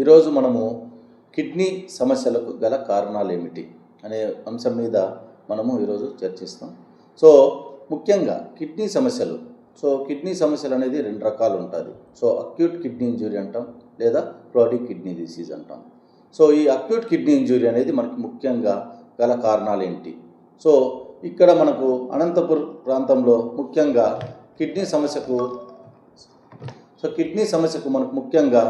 ఈరోజు మనము కిడ్నీ సమస్యలకు గల కారణాలు ఏమిటి అనే అంశం మీద మనము ఈరోజు చర్చిస్తాం. సో ముఖ్యంగా కిడ్నీ సమస్యలు. సో కిడ్నీ సమస్యలు అనేది రెండు రకాలు ఉంటుంది సో అక్యూట్ కిడ్నీ ఇంజురీ అంటాం లేదా క్రానిక్ కిడ్నీ డిసీజ్ అంటాం. సో ఈ అక్యూట్ కిడ్నీ ఇంజురీ అనేది మనకి ముఖ్యంగా గల కారణాలు ఏంటి సో ఇక్కడ మనకు అనంతపురం ప్రాంతంలో ముఖ్యంగా కిడ్నీ సమస్యకు సో కిడ్నీ సమస్యకు మనకు ముఖ్యంగా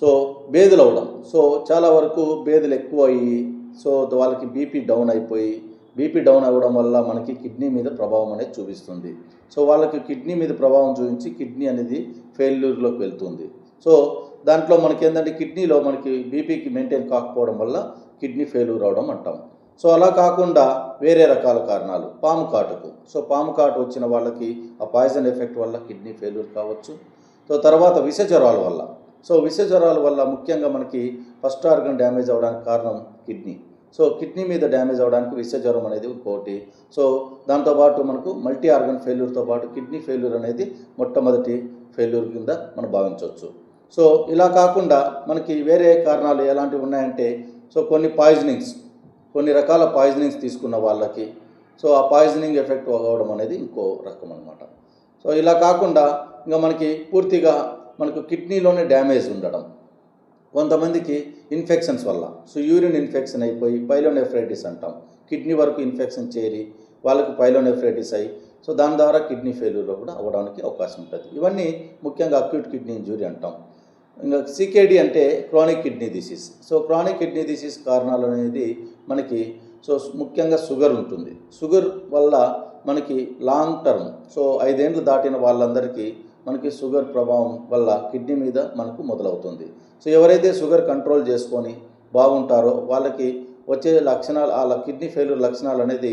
సో బేదులు అవ్వడం. సో చాలా వరకు బేదులు ఎక్కువ అయ్యి సో వాళ్ళకి బీపీ డౌన్ అయిపోయి బీపీ డౌన్ అవ్వడం వల్ల మనకి కిడ్నీ మీద ప్రభావం అనేది చూపిస్తుంది. సో వాళ్ళకి కిడ్నీ మీద ప్రభావం చూపించి కిడ్నీ అనేది ఫెయిల్యూర్లోకి వెళ్తుంది. సో దాంట్లో మనకి ఏంటంటే కిడ్నీలో మనకి బీపీకి మెయింటైన్ కాకపోవడం వల్ల కిడ్నీ ఫెయిల్యూర్ అవడం అంటాం. సో అలా కాకుండా వేరే రకాల కారణాలు. పాము కాటుకు. సో పాము కాటు వచ్చిన వాళ్ళకి ఆ పాయిజన్ ఎఫెక్ట్ వల్ల కిడ్నీ ఫెయిల్యూర్ కావచ్చు. సో తర్వాత విష జ్వరాల వల్ల. సో విష జ్వరాల వల్ల ముఖ్యంగా మనకి ఫస్ట్ ఆర్గన్ డ్యామేజ్ అవడానికి కారణం కిడ్నీ. సో కిడ్నీ మీద డ్యామేజ్ అవడానికి విష జ్వరం అనేది ఒకటి సో దాంతోపాటు మనకు మల్టీ ఆర్గన్ ఫెయిల్యూర్తో పాటు కిడ్నీ ఫెయిల్యూర్ అనేది మొట్టమొదటి ఫెయిల్యూర్ కింద మనం భావించవచ్చు. సో ఇలా కాకుండా మనకి వేరే కారణాలు ఎలాంటివి ఉన్నాయంటే సో కొన్ని పాయిజనింగ్స్ కొన్ని రకాల పాయిజనింగ్స్ తీసుకున్న వాళ్ళకి సో ఆ పాయిజనింగ్ ఎఫెక్ట్ అవ్వడం అనేది ఇంకో రకం అనమాట సో ఇలా కాకుండా ఇంకా మనకి పూర్తిగా మనకు కిడ్నీలోనే డ్యామేజ్ ఉండడం. కొంతమందికి ఇన్ఫెక్షన్స్ వల్ల. సో యూరిన్ ఇన్ఫెక్షన్ అయిపోయి పైలోనెఫ్రైటిస్ అంటాం. కిడ్నీ వరకు ఇన్ఫెక్షన్ చేరి వాళ్ళకి పైలోనెఫ్రైటిస్ అయ్యి సో దాని ద్వారా కిడ్నీ ఫెయిల్యూర్లో కూడా అవ్వడానికి అవకాశం ఉంటుంది. ఇవన్నీ ముఖ్యంగా అక్యూట్ కిడ్నీ ఇంజురీ అంటాం. ఇంకా సికేడి అంటే chronic kidney disease. So chronic kidney disease కారణాలు అనేది మనకి సో ముఖ్యంగా షుగర్ ఉంటుంది. షుగర్ వల్ల మనకి లాంగ్ టర్మ్ సో ఐదేండ్లు దాటిన వాళ్ళందరికీ మనకి షుగర్ ప్రభావం వల్ల కిడ్నీ మీద మనకు మొదలవుతుంది. సో ఎవరైతే షుగర్ కంట్రోల్ చేసుకొని బాగుంటారో వాళ్ళకి వచ్చే లక్షణాలు వాళ్ళ కిడ్నీ ఫెయిల్యూర్ లక్షణాలు అనేది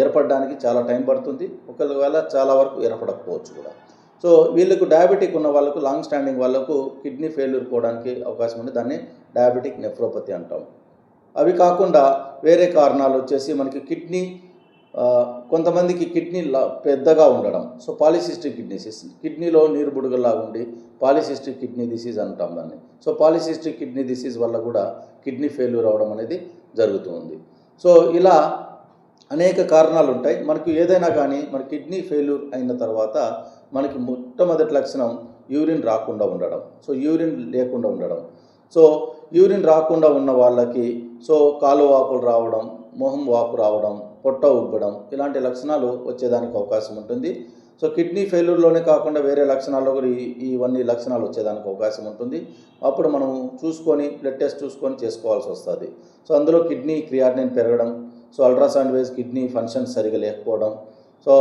ఏర్పడడానికి చాలా టైం పడుతుంది. ఒకవేళ చాలా వరకు ఏర్పడకపోవచ్చు కూడా. సో వీళ్ళకు డయాబెటిక్ ఉన్న వాళ్ళకు లాంగ్ స్టాండింగ్ వాళ్ళకు కిడ్నీ ఫెయిల్యూర్ పోవడానికి అవకాశం ఉంది. దాన్ని డయాబెటిక్ నెఫ్రోపతి అంటాం. అవి కాకుండా వేరే కారణాలు వచ్చేసి మనకి కిడ్నీ కొంతమందికి కిడ్నీ పెద్దగా ఉండడం. సో పాలిసిస్టిక్ కిడ్నీ కిడ్నీలో నీరు బుడగల్లాగా ఉండి పాలిసిస్టిక్ కిడ్నీ డిసీజ్ అంటాం దాన్ని. సో పాలిసిస్టిక్ కిడ్నీ డిసీజ్ వల్ల కూడా కిడ్నీ ఫెయిల్యూర్ అవడం అనేది జరుగుతుంది. సో ఇలా అనేక కారణాలు ఉంటాయి మనకు ఏదైనా కానీ మన కిడ్నీ ఫెయిల్యూర్ అయిన తర్వాత మనకి మొట్టమొదటి లక్షణం యూరిన్ రాకుండా ఉండడం. సో యూరిన్ లేకుండా ఉండడం. సో యూరిన్ రాకుండా ఉన్న వాళ్ళకి సో కాలు వాపులు రావడం మొహం వాపు రావడం పొట్ట ఉబ్బడం ఇలాంటి లక్షణాలు వచ్చేదానికి అవకాశం ఉంటుంది. సో కిడ్నీ ఫెయిల్యూర్లోనే కాకుండా వేరే లక్షణాల్లో కూడా ఈ ఇవన్నీ లక్షణాలు వచ్చేదానికి అవకాశం ఉంటుంది. అప్పుడు మనం చూసుకొని బ్లడ్ టెస్ట్ చూసుకొని చేసుకోవాల్సి వస్తుంది. సో అందులో కిడ్నీ క్రియాటినిన్ పెరగడం సో అల్ట్రాసౌండ్ వేస్ కిడ్నీ ఫంక్షన్ సరిగా లేకపోవడం సో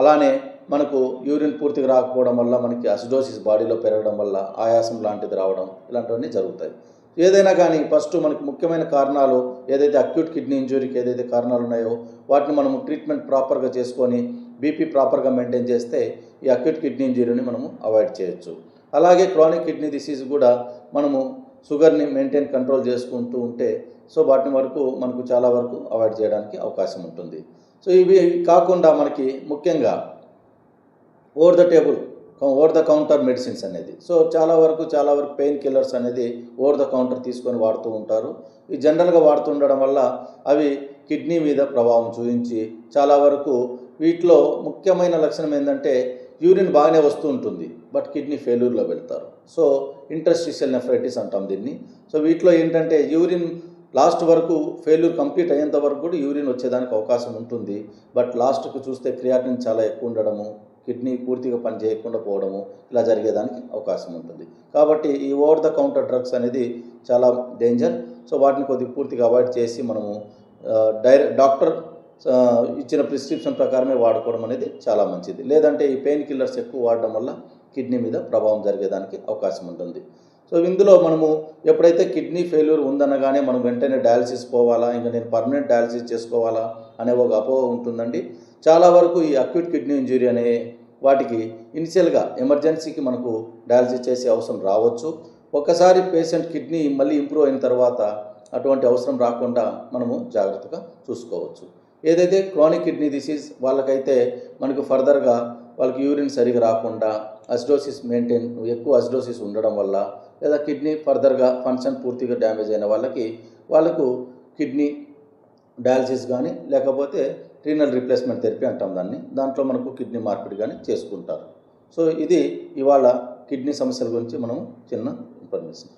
అలానే మనకు యూరిన్ పూర్తిగా రాకపోవడం వల్ల మనకి అసిడోసిస్ బాడీలో పెరగడం వల్ల ఆయాసం లాంటిది రావడం ఇలాంటివన్నీ జరుగుతాయి. ఏదైనా కానీ ఫస్ట్ మనకి ముఖ్యమైన కారణాలు ఏదైతే అక్యూట్ కిడ్నీ ఇంజురీకి ఏదైతే కారణాలు ఉన్నాయో వాటిని మనము ట్రీట్మెంట్ ప్రాపర్గా చేసుకొని బీపీ ప్రాపర్గా మెయింటైన్ చేస్తే ఈ అక్యూట్ కిడ్నీ ఇంజురీని మనము అవాయిడ్ చేయొచ్చు. అలాగే క్రానిక్ కిడ్నీ డిసీజ్ కూడా మనము షుగర్ని మెయింటైన్ కంట్రోల్ చేసుకుంటూ ఉంటే సో వాటిని వరకు మనకు చాలా వరకు అవాయిడ్ చేయడానికి అవకాశం ఉంటుంది. సో ఇవి కాకుండా మనకి ముఖ్యంగా over the table over the counter medicines అనేది. సో చాలా వరకు చాలా వరకు పెయిన్ కిల్లర్స్ అనేది ఓవర్ ద కౌంటర్ తీసుకొని వాడుతూ ఉంటారు. ఈ జనరల్గా వాడుతుండడం వల్ల అవి కిడ్నీ మీద ప్రభావం చూపించి చాలా వరకు వీటిలో ముఖ్యమైన లక్షణం ఏంటంటే యూరిన్ బాగానే వస్తూ ఉంటుంది బట్ కిడ్నీ ఫెయిల్యూర్లో వెళ్తారు. సో ఇంటర్స్టిషియల్ నెఫ్రైటిస్ అంటాం దీన్ని. సో వీటిలో ఏంటంటే యూరిన్ లాస్ట్ వరకు ఫెయిల్యూర్ కంప్లీట్ అయ్యేంత వరకు కూడా యూరిన్ వచ్చేదానికి అవకాశం ఉంటుంది. బట్ లాస్ట్కు చూస్తే క్రియాటిన్ చాలా ఎక్కువ ఉండడము కిడ్నీ పూర్తిగా పని చేయకుండా పోవడము ఇలా జరిగేదానికి అవకాశం ఉంటుంది. కాబట్టి ఈ ఓవర్ ద కౌంటర్ డ్రగ్స్ అనేది చాలా డేంజర్. సో వాటిని కొద్దిగా పూర్తిగా అవాయిడ్ చేసి మనము డైరెక్ట్ డాక్టర్ ఇచ్చిన ప్రిస్క్రిప్షన్ ప్రకారమే వాడుకోవడం అనేది చాలా మంచిది. లేదంటే ఈ పెయిన్ కిల్లర్స్ ఎక్కువ వాడడం వల్ల కిడ్నీ మీద ప్రభావం జరిగేదానికి అవకాశం ఉంటుంది. సో ఇందులో మనము ఎప్పుడైతే కిడ్నీ ఫెయిల్యూర్ ఉందనగానే మనం వెంటనే డయాలసిస్ పోవాలా ఇంకా నేను పర్మనెంట్ డయాలసిస్ చేసుకోవాలా అనే ఒక అపోహ ఉంటుందండి. చాలా వరకు ఈ అక్యూట్ కిడ్నీ ఇంజురీ అనే వాటికి ఇనిషియల్గా ఎమర్జెన్సీకి మనకు డయాలసిస్ చేసే అవసరం రావచ్చు. ఒకసారి పేషెంట్ కిడ్నీ మళ్ళీ ఇంప్రూవ్ అయిన తర్వాత అటువంటి అవసరం రాకుండా మనము జాగ్రత్తగా చూసుకోవచ్చు. ఏదైతే క్రానిక్ కిడ్నీ డిసీజ్ వాళ్ళకైతే మనకు ఫర్దర్గా వాళ్ళకి యూరిన్ సరిగా రాకుండా అసిడోసిస్ మెయింటైన్ ఎక్కువ అసిడోసిస్ ఉండడం వల్ల లేదా కిడ్నీ ఫర్దర్గా ఫంక్షన్ పూర్తిగా డ్యామేజ్ అయిన వాళ్ళకి వాళ్ళకు కిడ్నీ డయాలసిస్ కానీ లేకపోతే రీనల్ రీప్లేస్మెంట్ థెరపీ అంటాం దాన్ని. దాంట్లో మనకు కిడ్నీ మార్పిడి కానీ చేసుకుంటారు. సో ఇది ఇవాళ కిడ్నీ సమస్యల గురించి మనం చిన్న ఇన్ఫర్మేషన్.